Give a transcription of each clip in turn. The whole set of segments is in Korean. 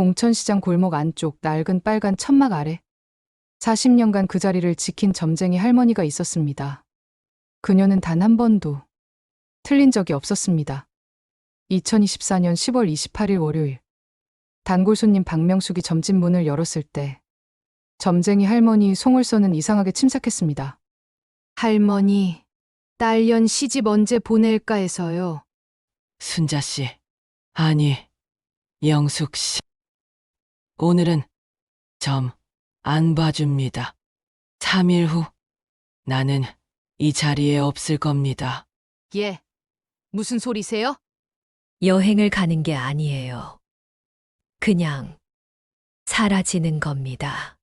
봉천시장 골목 안쪽 낡은 빨간 천막 아래 40년간 그 자리를 지킨 점쟁이 할머니가 있었습니다. 그녀는 단 한 번도 틀린 적이 없었습니다. 2024년 10월 28일 월요일 단골 손님 박명숙이 점집 문을 열었을 때 점쟁이 할머니 송월선은 이상하게 침삭했습니다. 할머니, 딸년 시집 언제 보낼까 해서요. 순자 씨. 아니, 영숙 씨. 오늘은 점 안 봐줍니다. 3일 후 나는 이 자리에 없을 겁니다. 예. 무슨 소리세요? 여행을 가는 게 아니에요. 그냥 사라지는 겁니다.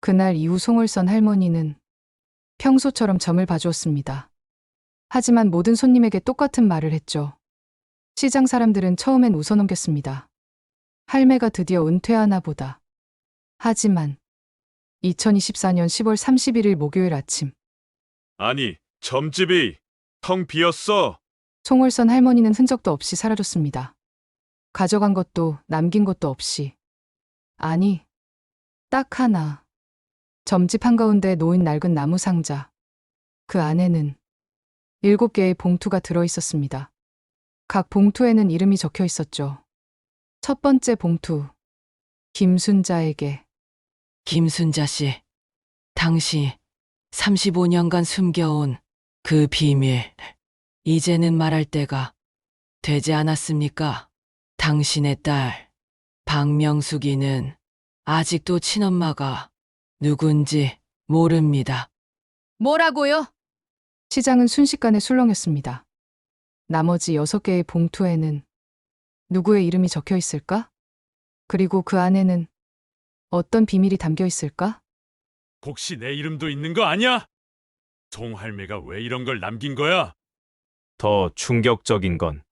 그날 이후 송월선 할머니는 평소처럼 점을 봐주었습니다. 하지만 모든 손님에게 똑같은 말을 했죠. 시장 사람들은 처음엔 웃어넘겼습니다. 할매가 드디어 은퇴하나 보다. 하지만 2024년 10월 31일 목요일 아침 아니, 점집이 텅 비었어. 송월선 할머니는 흔적도 없이 사라졌습니다. 가져간 것도 남긴 것도 없이. 아니, 딱 하나. 점집 한가운데 놓인 낡은 나무 상자. 그 안에는 일곱 개의 봉투가 들어 있었습니다. 각 봉투에는 이름이 적혀 있었죠. 첫 번째 봉투. 김순자에게. 김순자 씨. 당시 35년간 숨겨온 그 비밀. 이제는 말할 때가 되지 않았습니까? 당신의 딸, 박명숙이는 아직도 친엄마가 누군지 모릅니다. 뭐라고요? 시장은 순식간에 술렁였습니다. 나머지 여섯 개의 봉투에는 누구의 이름이 적혀 있을까? 그리고 그 안에는 어떤 비밀이 담겨 있을까? 혹시 내 이름도 있는 거 아니야? 송할매가 왜 이런 걸 남긴 거야? 더 충격적인 건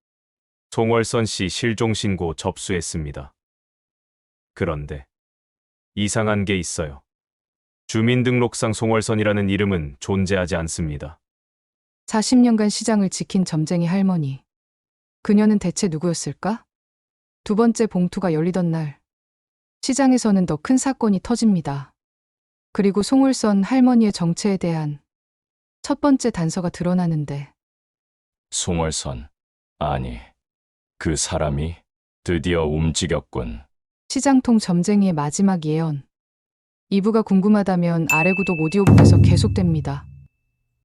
송월선 씨 실종 신고 접수했습니다. 그런데 이상한 게 있어요. 주민등록상 송월선이라는 이름은 존재하지 않습니다. 40년간 시장을 지킨 점쟁이 할머니. 그녀는 대체 누구였을까? 두 번째 봉투가 열리던 날, 시장에서는 더 큰 사건이 터집니다. 그리고 송울선 할머니의 정체에 대한 첫 번째 단서가 드러나는데, 송월선. 아니, 그 사람이 드디어 움직였군. 시장통 점쟁이의 마지막 예언. 2부가 궁금하다면 아래 구독 오디오북에서 계속됩니다.